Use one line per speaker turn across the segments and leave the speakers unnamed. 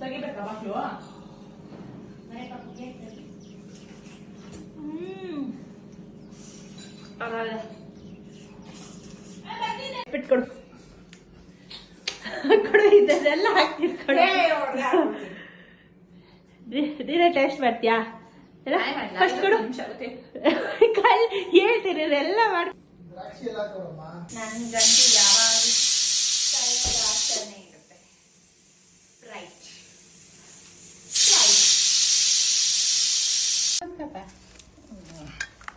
ತೆಗಿಬೇಕಾ ಮಕ್ಕಳು.
ಬಿಟ್ಕೊಡು ಕೊಡು ಇದನ್ನೆಲ್ಲ
ನೀನೇ ಟೇಸ್ಟ್ ಮಾಡ್ತೀಯಾ
ಫಸ್ಟ್ ಕೊಡು
ಕಾಲ್
ಹೇಳ್ತೀರಿ ಎಲ್ಲ ಮಾಡಿ
ನನ್ಗಂತೂ ಯಾವಾಗ ಆಗ್ತಾನೆ ಇರುತ್ತೆ ರೈಟ್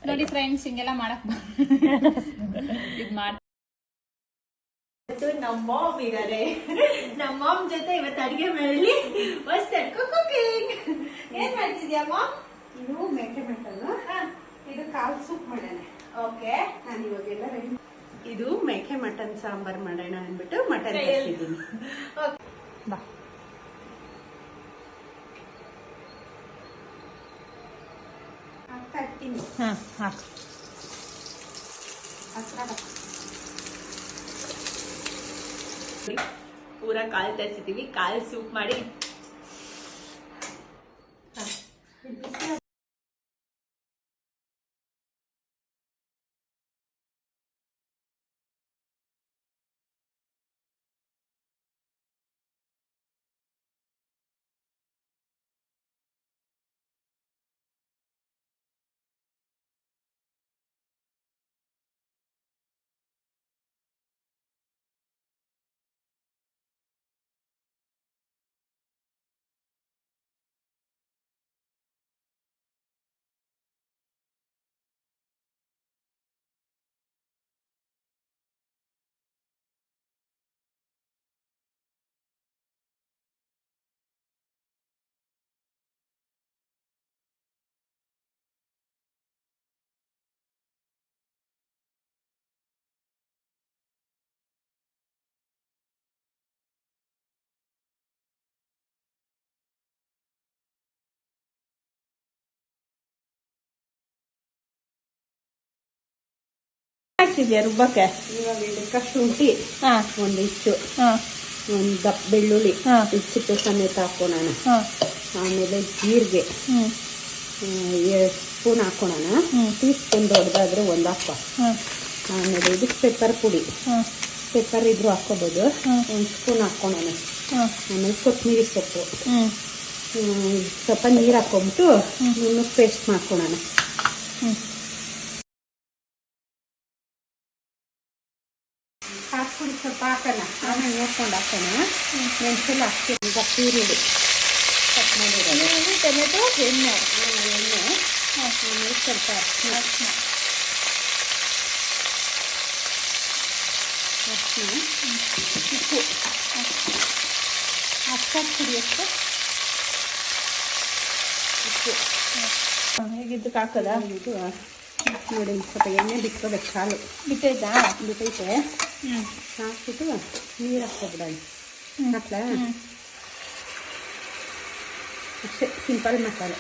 ನೋಡಿ ಫ್ರೆಂಡ್ಸ್ ಹಿಂಗೆಲ್ಲ ಮಾಡಕ್ ಇದು ಮಾಡಿ ನಮ್ಮ ಮಾಮ್ ಇದಾರೆ. ನಮ್ಮ ಮಾಮ್ ಜೊತೆ ಇವತ್ತು ಅಡಿಗೆ ಮಾಡಲಿ ಮಸ್ತ್ ಕುಕಿಂಗ್ ಏನ್ ಮಾಡ್ತಿದ್ಯಾ ಮಾಮ್
ಇದು ಮೇಕೆ ಮೆಂಟಲ್ಲು ಇದು ಕಾಲ್ ಸೂಪ್ ಮಾಡೋಣ.
ಓಕೆ
ನಾನು ಇವಾಗೆಲ್ಲ ರೆಡಿ ಇದು ಮೇಕೆ ಮಟನ್ ಸಾಂಬಾರ್ ಮಾಡೋಣ ಅಂದ್ಬಿಟ್ಟು ಮಟನ್
ಬಾ.
ಹಾಕ್ತಾ ಇರ್ತೀನಿ
ಹಾ ಹಾಕು
ಹತ್ರ
ಪೂರ ಕಾಲ್ ತರಿಸಿದೀವಿ ಕಾಲ್ ಸೂಪ್ ಮಾಡಿ ಹಾಕ್ತಿದ್ಯಾ ರುಬ್ಬಕ್ಕೆ?
ಇವಾಗ ಇದಕ್ಕೆ ಶುಂಠಿ
ಹಾ.
ಒಂದು ದಪ್ಪ ಬೆಳ್ಳುಳ್ಳಿ ಇಷ್ಟು ಸಮೇತ ಹಾಕೋಣ ಆಮೇಲೆ ಜೀರಿಗೆ ಎರಡು ಸ್ಪೂನ್ ಹಾಕೋಣ. ಟೀ ಸ್ಪೂನ್ ದೊಡ್ಡದಾದ್ರೆ ಒಂದು ಹಾಕೋ ಆಮೇಲೆ ಇದು ಪೆಪ್ಪರ್ ಪುಡಿ. ಪೆಪ್ಪರ್ ಇದ್ರೂ ಹಾಕೋಬೋದು ಒಂದು ಸ್ಪೂನ್ ಹಾಕೋಣ ಆಮೇಲೆ ಕೊತ್ತಂಬರಿ ಸೊಪ್ಪು. ಸ್ವಲ್ಪ ನೀರು ಹಾಕೊಂಬಿಟ್ಟು ಪೇಸ್ಟ್ ಮಾಡ್ಕೊಳೋಣ
ಹ್ಮ್
ಖಾರ ಪುಡಿ ಸ್ವಲ್ಪ ಹಾಕೋಣ ಆಮೇಲೆ ನೋಡ್ಕೊಂಡು ಹಾಕೋಣ ಮೆಣಸೆಲ್ಲ ಹಾಕ್ತೀನಿ ದಪ್ಪ ಈರುಳ್ಳಿ ಕಟ್ ಮಾಡಿರೋದು
ಈರುಳ್ಳಿ, ಟೊಮೆಟೊ ಎಣ್ಣೆ
ಎಣ್ಣೆ ಆಮೇಲೆ ಸ್ವಲ್ಪ ಅರಿಶಿನ
ಅರ್ಶಿನ
ಉಪ್ಪು ಪುಡಿ ಎಷ್ಟು
ಉಪ್ಪು ಹೇಗಿದ್ದಕ್ಕೆ ಇದಕ್ಕೆ
ಇದು ನೋಡಿ ಸ್ವಲ್ಪ ಎಣ್ಣೆ ಬಿಟ್ಕೋಬೇಕು ಹಾಲು
ಬಿಟ್ಟೈತಾ?
ಬಿಟ್ಟೈತೆ. ಹಾಕ್ಬಿಟ್ಟು ನೀರು ಹಾಕ್ಕೊಬಿಡೋಣ. ಹಾಕ್ಲಾ? ಅಷ್ಟೇ ಸಿಂಪಲ್ ಮಸಾಲೆ.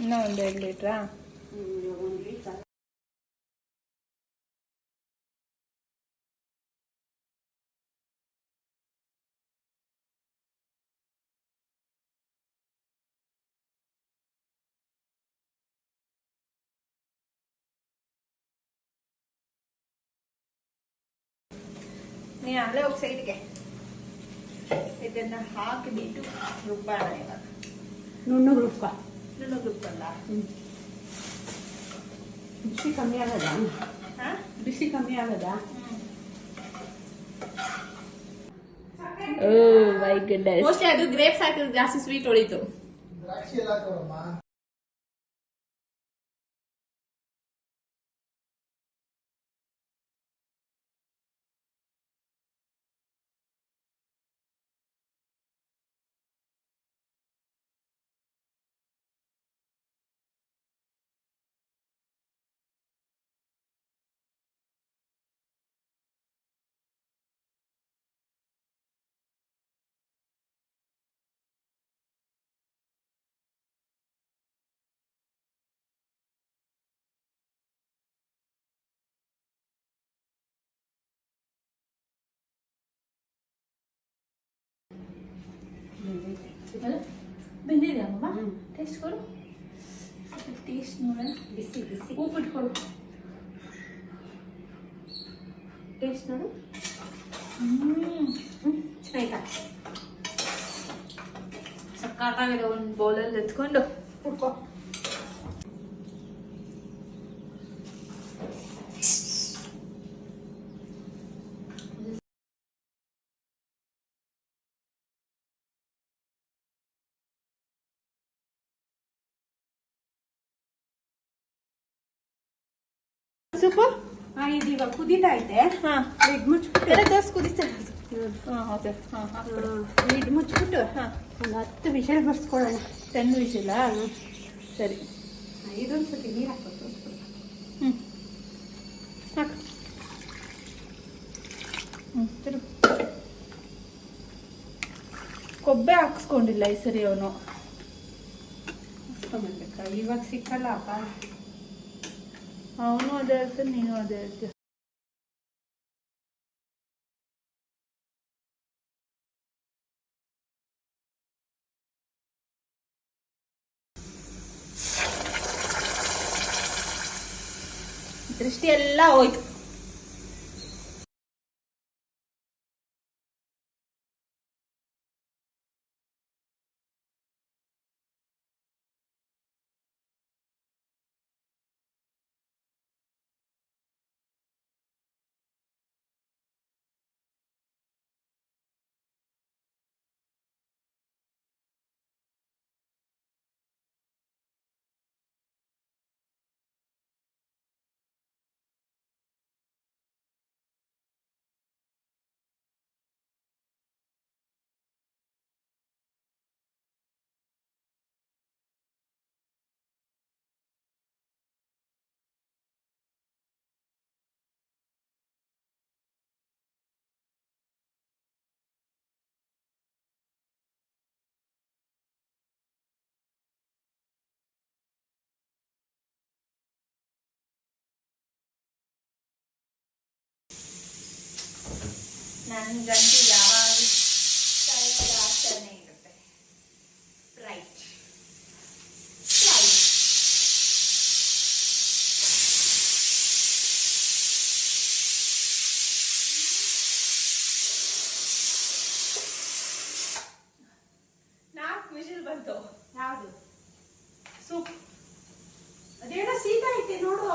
ಇನ್ನೂ ಒಂದು ಎರಡು ಲೀಟ್ರಾ. ನೀ ಅಲ್ಲೇ ಹೋಗಿ ಸೈಡ್ಗೆ ಇದನ್ನ ಹಾಕಿಬಿಟ್ಟು ರುಬ್ಬೋಣ ಇವಾಗ.
ನುಣ್ಣಗೆ ರುಬ್ಕೊ.
ನುಣ್ಣಗೆ ರುಬ್ಬಲ್ಲ
ಬಿಸಿ ಕಮ್ಮಿ ಆಗದ?
ಹಾ?
ಬಿಸಿ ಕಮ್ಮಿ ಆಗದ? ಓ ಮೈ ಗುಡ್ನೆಸ್
ಮೋಸ್ಟ್ಲಿ ಅದು ಗ್ರೇಪ್ಸ್ ಹಾಕಿದ್ರೆ ಜಾಸ್ತಿ ಸ್ವೀಟ್ ಹೊಳಿತು. ಬೆಂದಿದೆ ಅಮ್ಮ. ಟೇಸ್ಟ್ ಕೊಡು. ಟೇಸ್ಟ್ ನೋಡ
ಬಿಸಿ ಬಿಸಿ.
ಉಪ್ಪು ಇಟ್ಕೊಡು.
ಟೇಸ್ಟ್ ನೋಡು.
ಹ್ಮ್.
ಚೆನ್ನಾಯ್ತಾ
ಸಕ್ಕತ್ತಾಗಿದೆ ಒಂದು ಬೌಲಲ್ಲಿ ಎತ್ಕೊಂಡು.
ಉಪ್ಪು
ಸೂಪು
ಇದು ಇವಾಗ ಕುದೀತಾ ಐತೆ. ಲಿಡ್
ಮುಚ್ಬಿಟ್ಟು
ಹ್ಮ್.
ಹಾ ಓಕೆ.
ಮುಚ್ಬಿಟ್ಟು
ಹಾ
ಒಂದು ಹತ್ತು ವಿಷಲ್ ಬರ್ಸ್ಕೊಳ್ಳೋಣ.
ಟೆನ್ ವಿಷಿಲ್ಲ ಸರಿ.
ಇದೊಂದು ಸತಿ ನೀರು.
ಹ್ಞೂ
ಹಾಕು.
ಹ್ಞೂ ತಿರು. ಕೊಬ್ಬೆ ಹಾಕ್ಸ್ಕೊಂಡಿಲ್ಲ ಈ ಸರಿ ಅವನು.
ಇವಾಗ ಸಿಕ್ಕಲ್ಲ ಅಪ್ಪ.
ಅವನು ಅದೇ ಹೇಳ್ತಾನೆ ನೀನು ಅದೇ ಹೇಳ್ತೀಯ ದೃಷ್ಟಿ ಎಲ್ಲ ಹೋಯ್ತು ನನಗಂತೂ ಯಾವಾಗ ಆಸೆನೇ ಇರುತ್ತೆ. ರೈಟ್ ನಾಲ್ಕು ವಿಷಲ್ ಬಂತು.
ಯಾವುದು? ಸೂಪ್. ಅದೇನೋ ಸೀತಾ ಐತೆ ನೋಡುವ.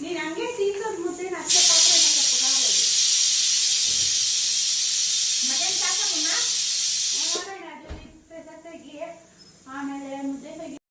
ನೀನು ಹಂಗೆ ಸೀಸೋದು ಮುದ್ದೆ ಅಷ್ಟೇ ಪಾತ್ರೆ
ಮಟನ್ ಸಾಕಮ್ಮ
ಆಮೇಲೆ ಮುದ್ದೆ ತೆಗಿ